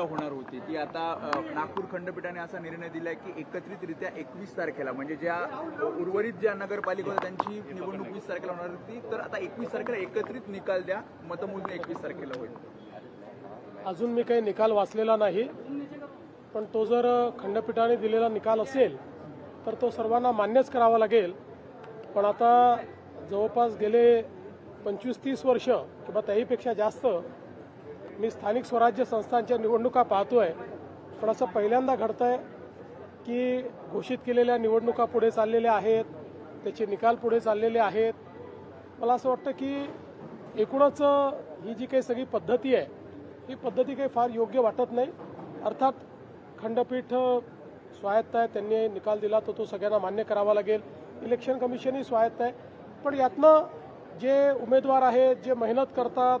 होणार होती ती आता नागपूर खंडपीठाने असा निर्णय दिलाय की एकत्रितरित्या एकवीस तारखेला म्हणजे ज्या उर्वरित ज्या नगरपालिका होत्या त्यांची निवडणूक वीस तारखेला होणार होती तर आता एकवीस तारखेला एकत्रित निकाल द्या मतमोजणी एकवीस तारखेला होईल. अजून मी काही निकाल वाचलेला नाही पण तो जर खंडपीठाने दिलेला निकाल असेल तर तो सर्वांना मान्यच करावा लागेल. पण आता जवळपास गेले पंचवीस तीस वर्ष किंवा त्याहीपेक्षा जास्त मी स्थानिक स्वराज्य संस्थांच्या निवडणुका पाहतोय. पण असं पहिल्यांदा घडतंय की घोषित केलेल्या निवडणुका पुढे चाललेल्या आहेत त्याचे निकाल पुढे चाललेले आहेत. मला असं वाटतं की एकूणच ही जी काही सगळी पद्धती आहे ही पद्धती काही फार योग्य वाटत नाही. अर्थात खंडपीठ स्वायत्त आहे त्यांनी निकाल दिला तर तो सगळ्यांना मान्य करावा लागेल. इलेक्शन कमिशनही स्वायत्त आहे. पण यातनं जे उमेदवार आहेत जे मेहनत करतात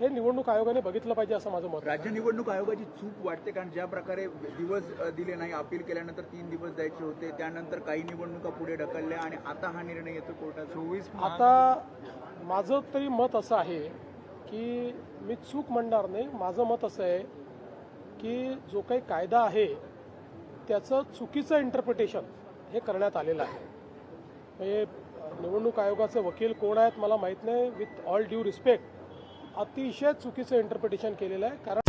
हे निवडणूक आयोगाने बघितलं पाहिजे असं माझं मत आहे. राज्य निवडणूक आयोगाची चूक वाटते कारण ज्या प्रकारे दिवस दिले नाही अपील केल्यानंतर तीन दिवस द्यायचे होते. त्यानंतर काही निवडणुका पुढे ढकलल्या आणि आता हा निर्णय येतो कोर्टात चोवीस आता माझं तरी मत असं आहे की मी चूक म्हणणार नाही. माझं मत असं आहे की जो काही कायदा आहे त्याचं चुकीचं इंटरप्रिटेशन हे करण्यात आलेलं आहे. म्हणजे निवडणूक आयोगाचे वकील कोण आहेत मला माहीत नाही. विथ ऑल ड्यू रिस्पेक्ट अतिशय चुकीचं इंटरप्रिटेशन केलेलं आहे. कारण